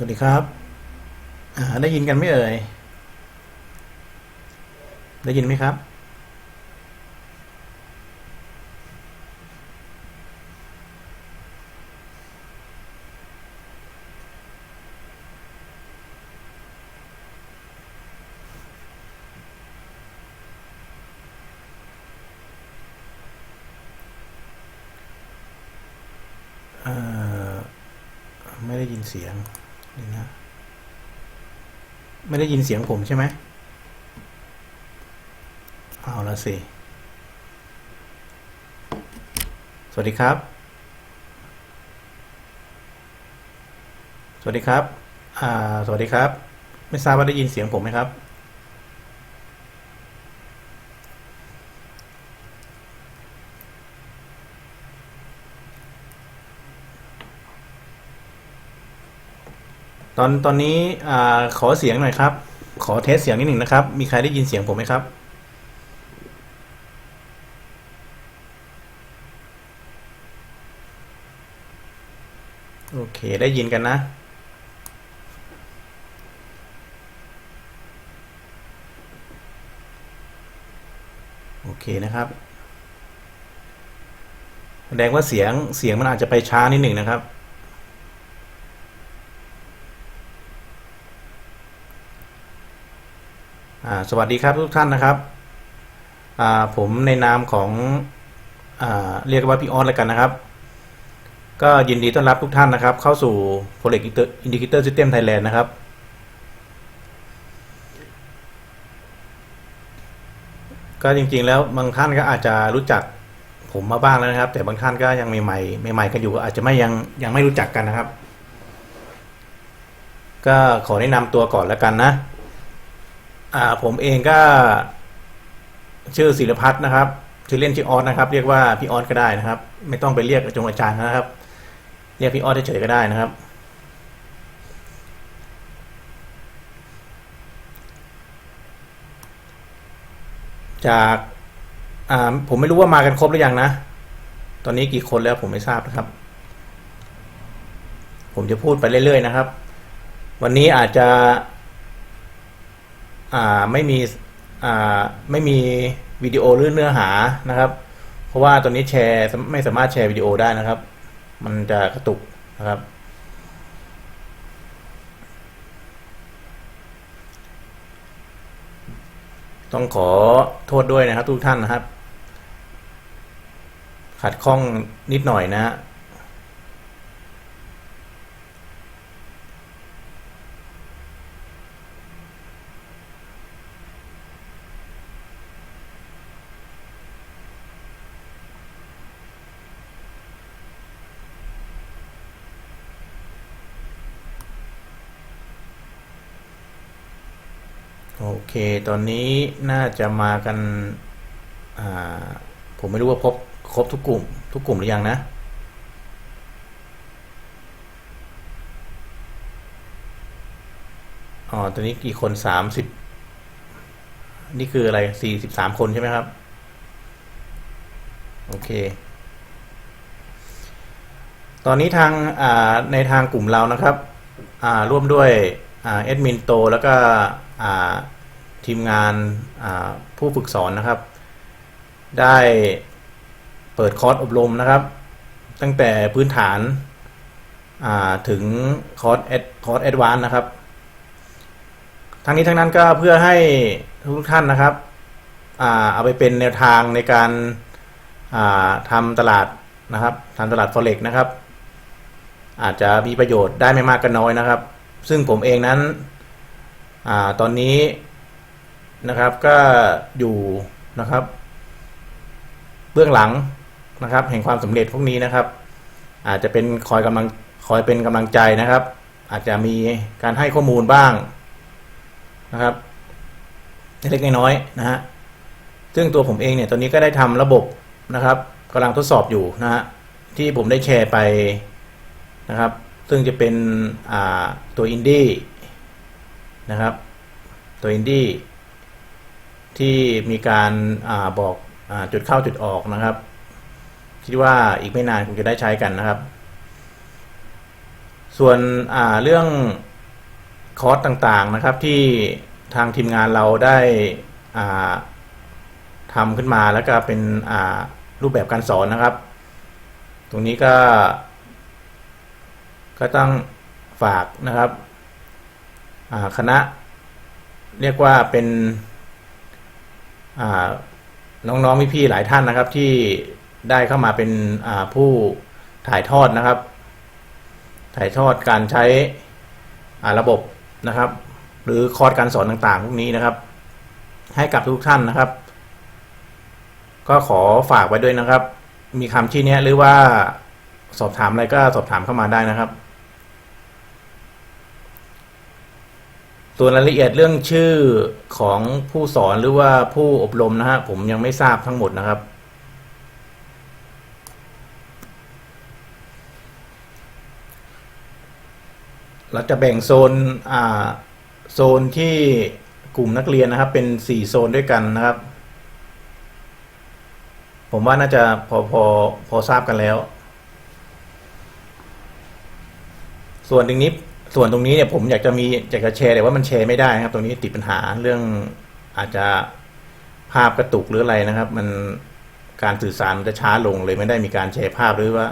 สวัสดีครับได้ยินกันไหมเอ่ย ได้ยินไหมครับ เอ่อ ไม่ได้ยินเสียงนี่นะ ไม่ได้ ยินเสียงผมใช่ไหมเอาละสิ สวัสดีครับ สวัสดีครับ อ่า สวัสดีครับ ไม่ทราบว่าได้ยินเสียงผมไหมครับ ตอนตอนนี้อ่าขอเสียงหน่อยครับ ขอเทสเสียงนิดหนึ่งนะครับ มีใครได้ยินเสียงผมไหมครับ โอเคได้ยินกันนะโอเคนะครับ แสดงว่าเสียงเสียงมันอาจจะไปช้านิดหนึ่งนะครับ อ่า สวัสดีครับทุกท่านนะครับอ่าผมในนามของอ่าเรียกว่าพี่ออสแล้วกันนะครับ ก็ยินดีต้อนรับทุกท่านนะครับ เข้าสู่ Forex Indicator System Thailand นะครับ ก็จริงๆแล้วบางท่านก็อาจจะรู้จักผมมาบ้างแล้วนะครับ แต่บางท่านก็ยังใหม่ๆใหม่ๆกันอยู่อาจจะไม่ยังยังไม่รู้จักกันนะครับ ก็ขอแนะนำตัวก่อนแล้วกันนะ อ่าผมเองก็ชื่อศิลพัฒน์นะครับชื่อเล่นชื่อออสนะครับ เรียกว่าพี่ออสก็ได้นะครับ ไม่ต้องไปเรียกจงอาจารย์นะครับ เรียกพี่ออสเฉยๆก็ได้นะครับ จากอ่าผมไม่รู้ว่ามากันครบหรือยังนะ ตอนนี้กี่คนแล้วผมไม่ทราบนะครับ ผมจะพูดไปเรื่อยๆนะครับ วันนี้อาจจะ ไม่มีไม่มีวิดีโอหรือเนื้อหานะครับ เพราะว่าตอนนี้แชร์ไม่สามารถแชร์วิดีโอได้นะครับ มันจะกระตุกนะครับต้องขอโทษด้วยนะครับทุกท่านนะครับ ขัดข้องนิดหน่อยนะ เค ตอนนี้น่าจะมากัน ผมไม่รู้ว่าพบครบทุกกลุ่ม ทุกกลุ่มหรือยังนะ อ๋อ ตอนนี้กี่คนสามสิบ นี่คืออะไรสี่สิบสามคนใช่ไหมครับ โอเค ตอนนี้ทางในทางกลุ่มเรานะครับร่วมด้วยอ่าแอดมินโตแล้วก็อ่า ทีมงานผู้ฝึกสอนนะครับ ได้เปิดคอร์สอบรมนะครับ ตั้งแต่พื้นฐานาถึงคอร์สแอดคอร์สแอดวานนะครับ ทั้งนี้ทั้งนั้นก็เพื่อให้ทุกท่านนะครับอเอาไปเป็นแนวทางในการาทำตลาดนะครับทำตลาด forex นะครับ อาจจะมีประโยชน์ได้ไม่มากก็นน้อยนะครับ ซึ่งผมเองนั้นอตอนนี้ นะครับก็อยู่นะครับ เบื้องหลังนะครับ แห่งความสำเร็จพวกนี้นะครับ อาจจะเป็นคอยกำลังคอยเป็นกำลังใจนะครับ อาจจะมีการให้ข้อมูลบ้างนะครับเล็กน้อยนะฮะซึ่งตัวผมเองเนี่ยตอนนี้ก็ได้ทำระบบนะครับกำลังทดสอบอยู่นะฮะที่ผมได้แชร์ไปนะครับ ซึ่งจะเป็นอ่าตัวอินดี้นะครับ ตัวอินดี้ ที่มีการอาบอกอาจุดเข้าจุดออกนะครับ คิดว่าอีกไม่นานคงจะได้ใช้กันนะครับ ส่วนเรื่องคอร์สต่างๆนะครับที่ทางทีมงานเราได้ทำขึ้นมาแล้วก็เป็นรูปแบบการสอนนะครับ ตรงนี้ก็ ก็ต้องฝากนะครับคณะเรียกว่าเป็น น้องๆพี่ๆหลายท่านนะครับ ที่ได้เข้ามาเป็นผู้ถ่ายทอดนะครับ ถ่ายทอดการใช้ระบบนะครับ หรือคอร์สการสอนต่างๆ พวกนี้นะครับ ให้กับทุกท่านนะครับ ก็ขอฝากไว้ด้วยนะครับ มีคำชี้แนะหรือว่าสอบถามอะไรก็สอบถามเข้ามาได้นะครับ ส่วนรายละเอียดเรื่องชื่อของผู้สอนหรือว่าผู้อบรมนะฮะผมยังไม่ทราบทั้งหมดนะครับ เราจะแบ่งโซนอ่าโซนที่กลุ่มนักเรียนนะครับ เป็นสี่โซนด้วยกันนะครับ ผมว่าน่าจะพอพอพอทราบกันแล้ว ส่วนตรงนี้ ส่วนตรงนี้เนี่ยผมอยากจะมีอยากจะแชร์แต่ว่ามันแชร์ไม่ได้นะครับ ตรงนี้ติดปัญหาเรื่องอาจจะภาพกระตุกหรืออะไรนะครับ มันการสื่อสารมันจะช้าลงเลยไม่ได้มีการแชร์ภาพหรือว่า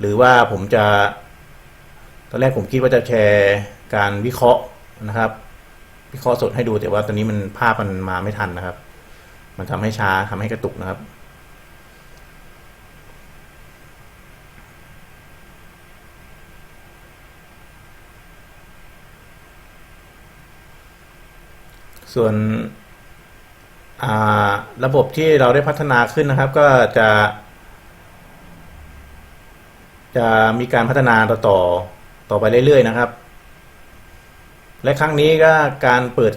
หรือว่าผมจะ ตอนแรกผมคิดว่าจะแชร์การวิเคราะห์นะครับ วิเคราะห์สดให้ดูแต่ว่าตอนนี้มันภาพมันมาไม่ทันนะครับ มันทำให้ช้าทำให้กระตุกนะครับ ส่วนระบบที่เราได้พัฒนาขึ้นนะครับ ก็จะ จะมีการพัฒนาต่อต่อต่อไปเรื่อยๆนะครับ และครั้งนี้ก็การเปิด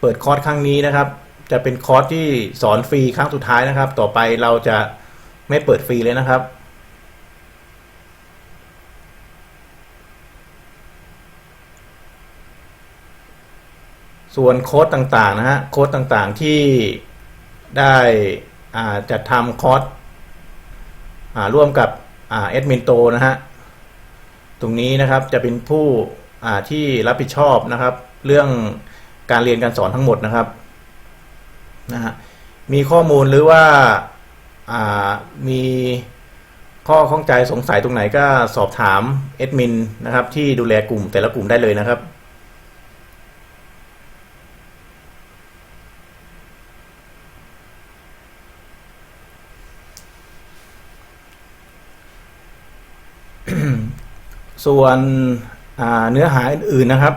เปิดคอร์สครั้งนี้นะครับ จะเป็นคอร์สที่สอนฟรีครั้งสุดท้ายนะครับ ต่อไปเราจะไม่เปิดฟรีเลยนะครับ ส่วนโค้ดต่างๆนะฮะโค้ดต่างๆที่ได้จัดทำคอร์สร่วมกับเอ็ดมินโตนะฮะตรงนี้นะครับจะเป็นผู้ที่รับผิดชอบนะครับ เรื่องการเรียนการสอนทั้งหมดนะครับนะฮะมีข้อมูลหรือว่าามีข้อข้องใจสงสัยตรงไหนก็สอบถามเอ็ดมินนะครับที่ดูแลกลุ่มแต่ละกลุ่มได้เลยนะครับ ส่วนเนื้อหาอื่นๆนะครับ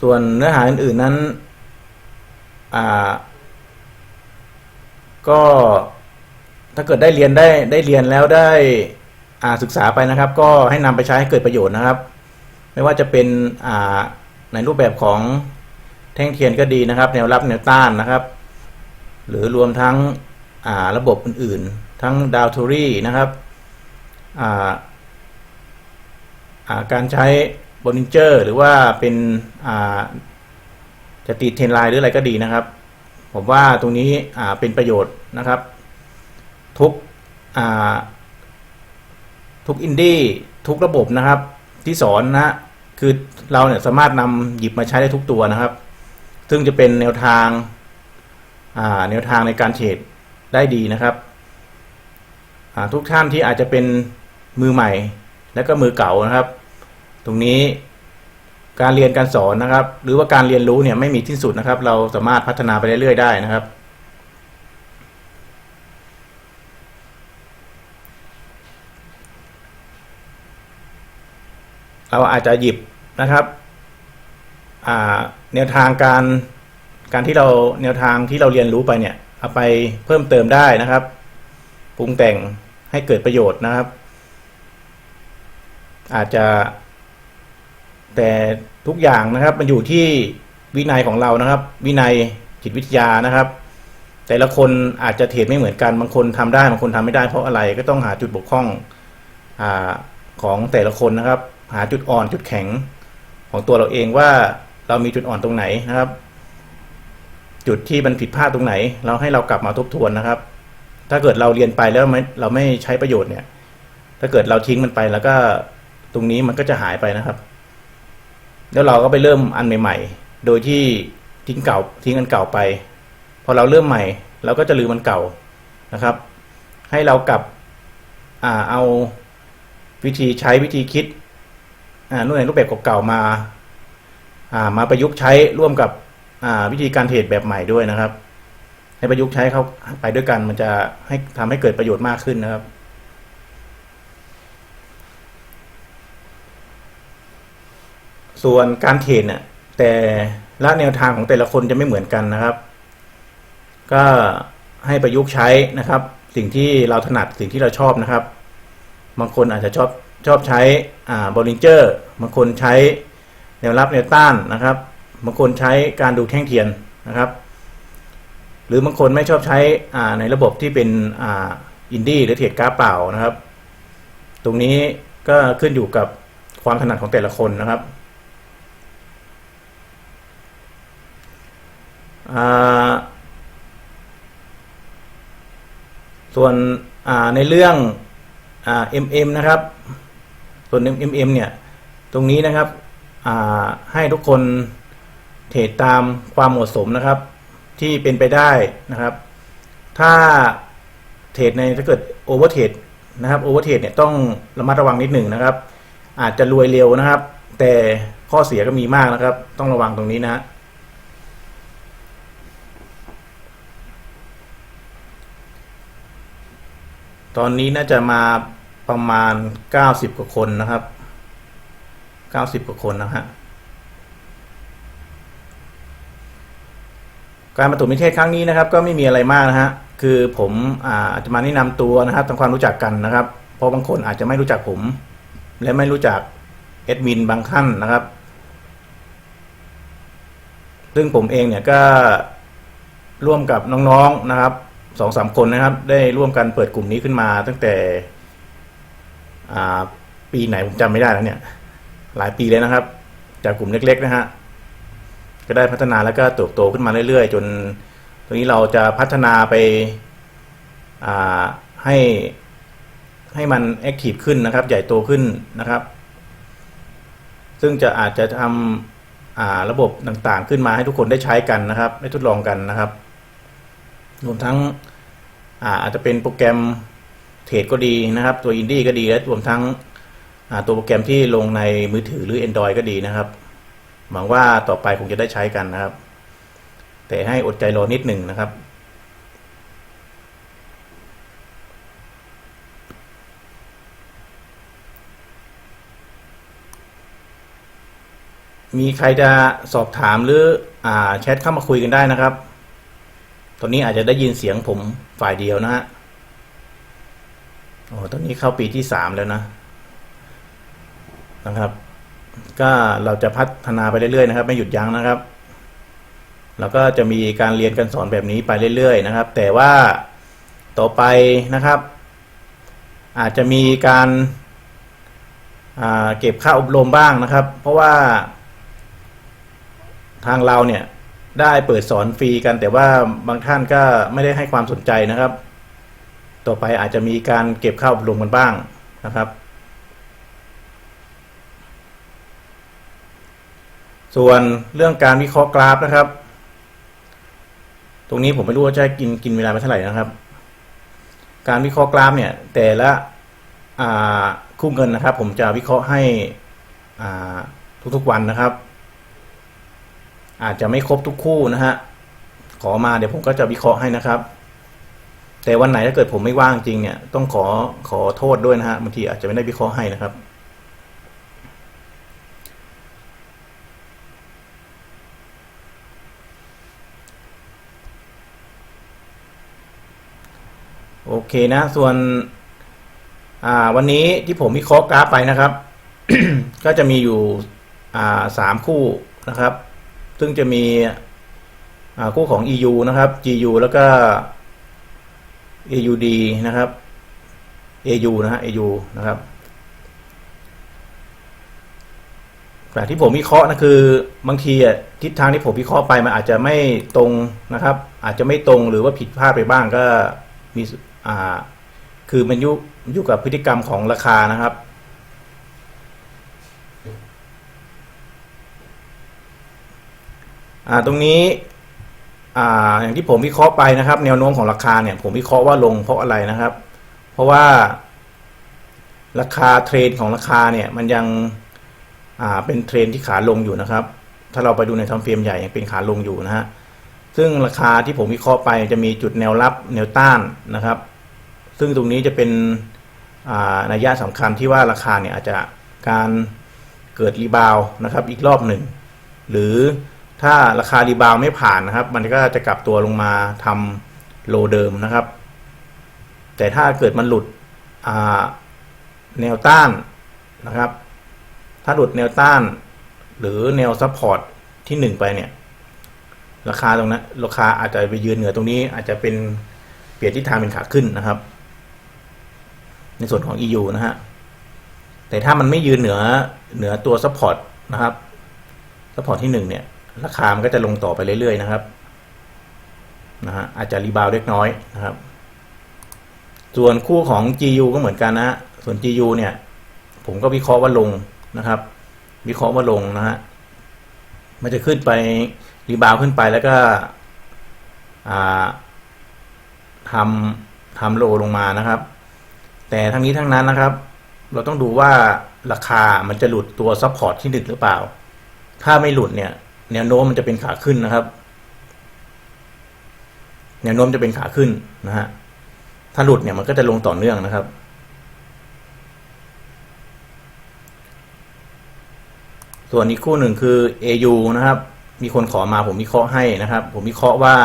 ส่วนเนื้อหาอื่นๆนั้นก็ถ้าเกิดได้เรียนได้ได้เรียนแล้วได้ศึกษาไปนะครับ ก็ให้นำไปใช้ให้เกิดประโยชน์นะครับ ไม่ว่าจะเป็นในรูปแบบของแท่งเทียนก็ดีนะครับ แนวรับแนวต้านนะครับ หรือรวมทั้ง ระบบอื่นๆ ทั้งดาวทูรี่นะครับาาการใช้บอนิเจอร์หรือว่าเป็นจะติดเทนไลน์หรืออะไรก็ดีนะครับ ผมว่าตรงนี้เป็นประโยชน์นะครับ ทุกทุกอินดี้ทุกระบบนะครับ ที่สอนนะคือเราเนี่ยสามารถนำหยิบมาใช้ได้ทุกตัวนะครับ ซึ่งจะเป็นแนวทางแนวทางในการเทรด ได้ดีนะครับ ทุกท่านที่อาจจะเป็นมือใหม่ และก็มือเก่านะครับ ตรงนี้การเรียนการสอนนะครับ หรือว่าการเรียนรู้เนี่ยไม่มีที่สุดนะครับ เราสามารถพัฒนาไปเรื่อยๆได้นะครับ เราอาจจะหยิบนะครับแนวทางการการที่เราแนวทางที่เราเรียนรู้ไปเนี่ย เอาไปเพิ่มเติมได้นะครับ ปรุงแต่งให้เกิดประโยชน์นะครับ อาจจะ แต่ทุกอย่างนะครับ มันอยู่ที่วินัยของเรานะครับ วินัยจิตวิทยานะครับ แต่ละคนอาจจะเทรดไม่เหมือนกันบางคนทำได้บางคนทำไม่ได้เพราะอะไรก็ต้องหาจุดบกพร่องอของแต่ละคนนะครับ หาจุดอ่อนจุดแข็งของตัวเราเองว่าเรามีจุดอ่อนตรงไหนนะครับ จุดที่มันผิดพลาดตรงไหน เราให้เรากลับมาทบทวนนะครับ ถ้าเกิดเราเรียนไปแล้วไม่เราไม่ใช้ประโยชน์เนี่ย ถ้าเกิดเราทิ้งมันไปแล้วก็ตรงนี้มันก็จะหายไปนะครับ แล้วเราก็ไปเริ่มอันใหม่ ๆ โดยที่ทิ้งเก่าทิ้งอันเก่าไป พอเราเริ่มใหม่ เราก็จะลืมมันเก่านะครับ ให้เรากลับอ่าเอาวิธีใช้วิธีคิดอ่านู่นในรูปแบบเก่าๆมาอ่ามาประยุกต์ใช้ร่วมกับ วิธีการเทรดแบบใหม่ด้วยนะครับ ให้ประยุกต์ใช้เข้าไปด้วยกันมันจะให้ทำให้เกิดประโยชน์มากขึ้นนะครับ ส่วนการเทรดเนี่ยแต่ละแนวทางของแต่ละคนจะไม่เหมือนกันนะครับ ก็ให้ประยุกต์ใช้นะครับ สิ่งที่เราถนัดสิ่งที่เราชอบนะครับ บางคนอาจจะชอบชอบใช้อ่าบอลิงเจอร์บางคนใช้แนวรับแนวต้านนะครับ บางคนใช้การดูแท่งเทียนนะครับ หรือบางคนไม่ชอบใช้ในระบบที่เป็นอินดี้หรือเทรดกราฟเปล่านะครับ ตรงนี้ก็ขึ้นอยู่กับความถนัดของแต่ละคนนะครับส่วนในเรื่องเอ่า MM นะครับ ส่วน MM เอ็มเนี่ย ตรงนี้นะครับให้ทุกคน เทรดตามความเหมาะสมนะครับ ที่เป็นไปได้นะครับ ถ้าเทรดในถ้าเกิดโอเวอร์เทรดนะครับโอเวอร์เทรดเนี่ยต้องระมัดระวังนิดหนึ่งนะครับ อาจจะรวยเร็วนะครับ แต่ข้อเสียก็มีมากนะครับ ต้องระวังตรงนี้นะตอนนี้น่าจะมาประมาณ 90 กว่าคนนะครับ 90 กว่าคนนะฮะ การมาตุมิเทศครั้งนี้นะครับก็ไม่มีอะไรมากนะฮะคือผมอาจจะมาแนะนำตัวนะครับทำความรู้จักกันนะครับ เพราะบางคนอาจจะไม่รู้จักผม และไม่รู้จักแอดมินบางท่านนะครับ ซึ่งผมเองเนี่ยก็ร่วมกับน้องๆนะครับสองสามคนนะครับ ได้ร่วมกันเปิดกลุ่มนี้ขึ้นมา ตั้งแต่ปีไหนผมจำไม่ได้แล้วเนี่ย หลายปีเลยนะครับ จากกลุ่มเล็ก ๆ นะฮะ ก็ได้พัฒนาแล้วก็เติบโตขึ้นมาเรื่อย ๆ จนตรงนี้เราจะพัฒนาไปาให้ให้มันแอคทีฟขึ้นนะครับ ใหญ่โตขึ้นนะครับ ซึ่งจะอาจจะทำระบบต่างๆ ขึ้นมาให้ทุกคนได้ใช้กันนะครับ ได้ทดลองกันนะครับรวมทั้งอาอาจจะเป็นโปรแกรมเทรดก็ดีนะครับ ตัวอินดี้ก็ดีและรวมทั้งตัวโปรแกรมที่ลงในมือถือหรือ Android ก็ดีนะครับ หวังว่าต่อไปคงจะได้ใช้กันนะครับ แต่ให้อดใจรอนิดหนึ่งนะครับ มีใครจะสอบถามหรืออ่าแชทเข้ามาคุยกันได้นะครับ ตอนนี้อาจจะได้ยินเสียงผมฝ่ายเดียวนะฮะโอ้ตอนนี้เข้าปีที่สามแล้วนะนะครับ ก็เราจะพัฒนาไปเรื่อยๆนะครับ ไม่หยุดยั้งนะครับ แล้วก็จะมีการเรียนการสอนแบบนี้ไปเรื่อย ๆ นะครับ แต่ว่าต่อไปนะครับ อาจจะมีการาเก็บค่าอบรมบ้างนะครับ เพราะว่าทางเราเนี่ยได้เปิดสอนฟรีกัน แต่ว่าบางท่านก็ไม่ได้ให้ความสนใจนะครับ ต่อไปอาจจะมีการเก็บเข้าอบรมกันบ้างนะครับ ส่วนเรื่องการวิเคราะห์กราฟนะครับ ตรงนี้ผมไม่รู้ว่าจะกินกินเวลาไปเท่าไหร่นะครับ การวิเคราะห์กราฟเนี่ย แต่ละคู่เงินนะครับ ผมจะวิเคราะห์ให้ทุกๆวันนะครับ อาจจะไม่ครบทุกคู่นะฮะขอมาเดี๋ยวผมก็จะวิเคราะห์ให้นะครับ แต่วันไหนถ้าเกิดผมไม่ว่างจริงเนี่ยต้องขอขอโทษด้วยนะฮะบางทีอาจจะไม่ได้วิเคราะห์ให้นะครับ เคนะ ส่วนวันนี้ที่ผมวิเคราะห์กราฟไปนะครับ ก็จะมีอยู่สามคู่นะครับ ซึ่งจะมีคู่ของ EU นะครับ GU แล้วก็ AUD นะครับ AU นะฮะ AU นะครับแต่ที่ผมวิเคราะห์นะคือบางทีอะทิศทางที่ผมวิเคราะห์ไปมันอาจจะไม่ตรงนะครับ อาจจะไม่ตรงหรือว่าผิดพลาดไปบ้างก็มี อ่าคือมันยุอยู่กับพฤติกรรมของราคานะครับ อ่าตรงนี้อ่าอย่างที่ผมวิเคราะห์ไปนะครับ แนวโน้มของราคาเนี่ย ผมวิเคราะห์ว่าลงเพราะอะไรนะครับ เพราะว่าราคาเทรนของราคาเนี่ยมันยังอ่าเป็นเทรนที่ขาลงอยู่นะครับ ถ้าเราไปดูในทำเฟรมใหญ่ยังเป็นขาลงอยู่นะฮะซึ่งราคาที่ผมวิเคราะห์ไปจะมีจุดแนวรับแนวต้านนะครับ ซึ่งตรงนี้จะเป็นนัยยะสำคัญที่ว่าราคาเนี่ยอาจจะการเกิดรีบาวด์นะครับอีกรอบหนึ่ง หรือถ้าราคารีบาวด์ไม่ผ่านนะครับ มันก็จะกลับตัวลงมาทำโลเดิมนะครับ แต่ถ้าเกิดมันหลุดแนวต้านนะครับ ถ้าหลุดแนวต้าน หรือแนวซัพพอร์ตที่หนึ่งไปเนี่ย ราคาตรงนั้นราคาอาจจะไปยืนเหนือตรงนี้อาจจะเป็นเปลี่ยนทิศทางเป็นขาขึ้นนะครับ ในส่วนของ EU นะฮะ แต่ถ้ามันไม่ยืนเหนือเหนือตัวซัพพอร์ตนะครับซัพพอร์ตที่หนึ่งเนี่ย ราคามันก็จะลงต่อไปเรื่อยๆนะครับนะฮะอาจจะรีบาวเล็กน้อยนะครับ ส่วนคู่ของ GU ก็เหมือนกันนะฮะส่วน GU เนี่ย ผมก็วิเคราะห์ว่าลงนะครับ วิเคราะห์ว่าลงนะฮะมันจะขึ้นไปรีบาวขึ้นไปแล้วก็อ่าทำทำโลลงมานะครับ แต่ทั้งนี้ทั้งนั้นนะครับ เราต้องดูว่าราคามันจะหลุดตัวซัพพอร์ตที่หนึ่งหรือเปล่า ถ้าไม่หลุดเนี่ย แนวโน้มมันจะเป็นขาขึ้นนะครับ แนวโน้มจะเป็นขาขึ้นนะฮะถ้าหลุดเนี่ยมันก็จะลงต่อเนื่องนะครับ ส่วนอีกคู่หนึ่งคือ AU นะครับ มีคนขอมาผมวิเคราะห์ให้นะครับ ผมวิเคราะห์ว่า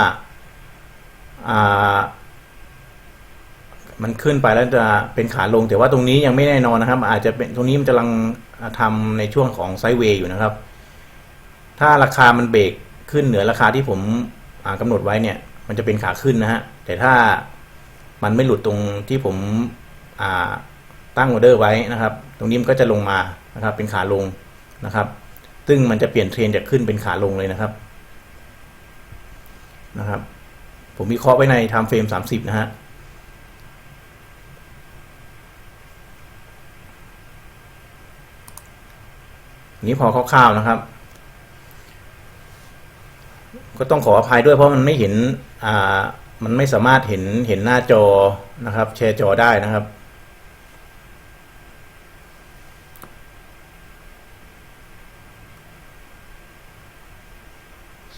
อ่า มันขึ้นไปแล้วจะเป็นขาลง แต่ว่าตรงนี้ยังไม่แน่นอนนะครับ อาจจะเป็นตรงนี้มันกำลังทำในช่วงของไซด์เวย์อยู่นะครับ ถ้าราคามันเบรกขึ้นเหนือราคาที่ผมอ่ากำหนดไว้เนี่ย มันจะเป็นขาขึ้นนะฮะแต่ถ้ามันไม่หลุดตรงที่ผมตั้งออเดอร์ไว้นะครับ ตรงนี้มันก็จะลงมานะครับ เป็นขาลงนะครับ ซึ่งมันจะเปลี่ยนเทรนจากขึ้นเป็นขาลงเลยนะครับนะครับ ผมวิเคราะห์ไว้ในไทม์เฟรมสามสิบนะฮะ นี้พอคร่าวๆนะครับ ก็ต้องขออภัยด้วยเพราะมันไม่เห็นอ่ามันไม่สามารถเห็นเห็นหน้าจอนะครับ แชร์จอได้นะครับ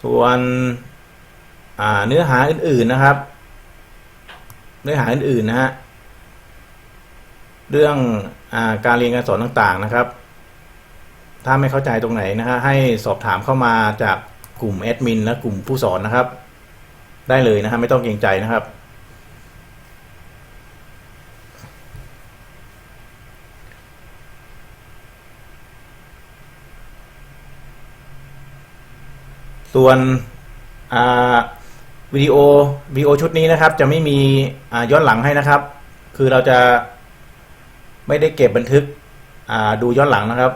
ส่วนอ่าเนื้อหาอื่นๆนะครับ เนื้อหาอื่นๆนะฮะเรื่องอ่าการเรียนการสอนต่างๆนะครับ ถ้าไม่เข้าใจตรงไหนนะฮะให้สอบถามเข้ามาจากกลุ่มแอดมินและกลุ่มผู้สอนนะครับ ได้เลยนะฮะไม่ต้องเกรงใจนะครับส่วนวิดีโอวิดีโอชุดนี้นะครับ จะไม่มีย้อนหลังให้นะครับ คือเราจะไม่ได้เก็บบันทึกดูย้อนหลังนะครับ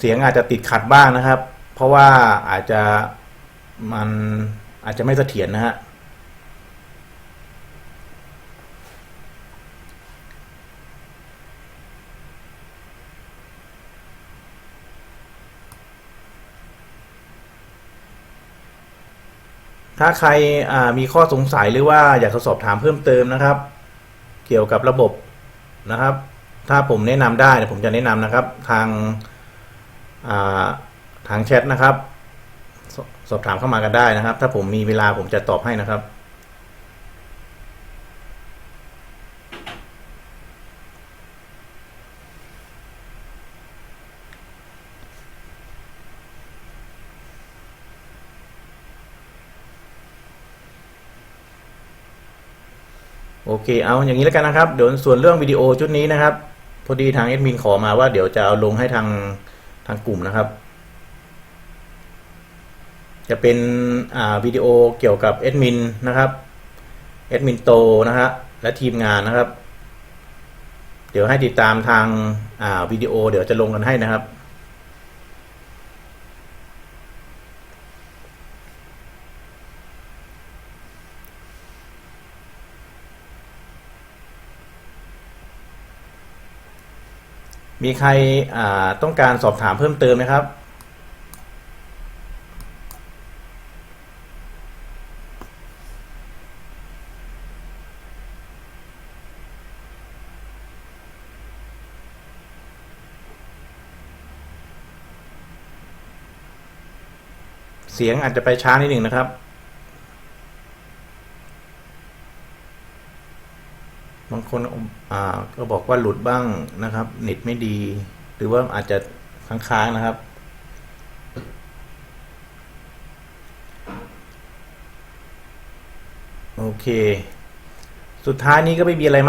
เสียงอาจจะติดขัดบ้างนะครับ เพราะว่าอาจจะมันอาจจะไม่เสถียรนะฮะถ้าใครมีข้อสงสัยหรือว่าอยากจะสอบถามเพิ่มเติมนะครับ เกี่ยวกับระบบนะครับ ถ้าผมแนะนำได้ผมจะแนะนำนะครับ ทาง ทางแชทนะครับสสอบถามเข้ามากันได้นะครับ ถ้าผมมีเวลาผมจะตอบให้นะครับโอเค เอาอย่างนี้แล้วกันนะครับ เดี๋ยวส่วนเรื่องวิดีโอชุดนี้นะครับ พอดีทางแอดมินขอมาว่าเดี๋ยวจะเอาลงให้ทางางกลุ่มนะครับ จะเป็นวิดีโอเกี่ยวกับแอดมินนะครับแอดมินโตนะฮะและทีมงานนะครับ เดี๋ยวให้ติดตามทางาวิดีโอเดี๋ยวจะลงกันให้นะครับ มีใครต้องการสอบถามเพิ่มเติมไหมครับ เสียงอาจจะไปช้านิดหนึ่งนะครับ บาง คนอ่าก็บอกว่าหลุดบ้างนะครับ เน็ตไม่ดี หรือว่าอาจจะค้างๆนะครับ โอเค สุดท้ายนี้ก็ไม่มีอะไรมา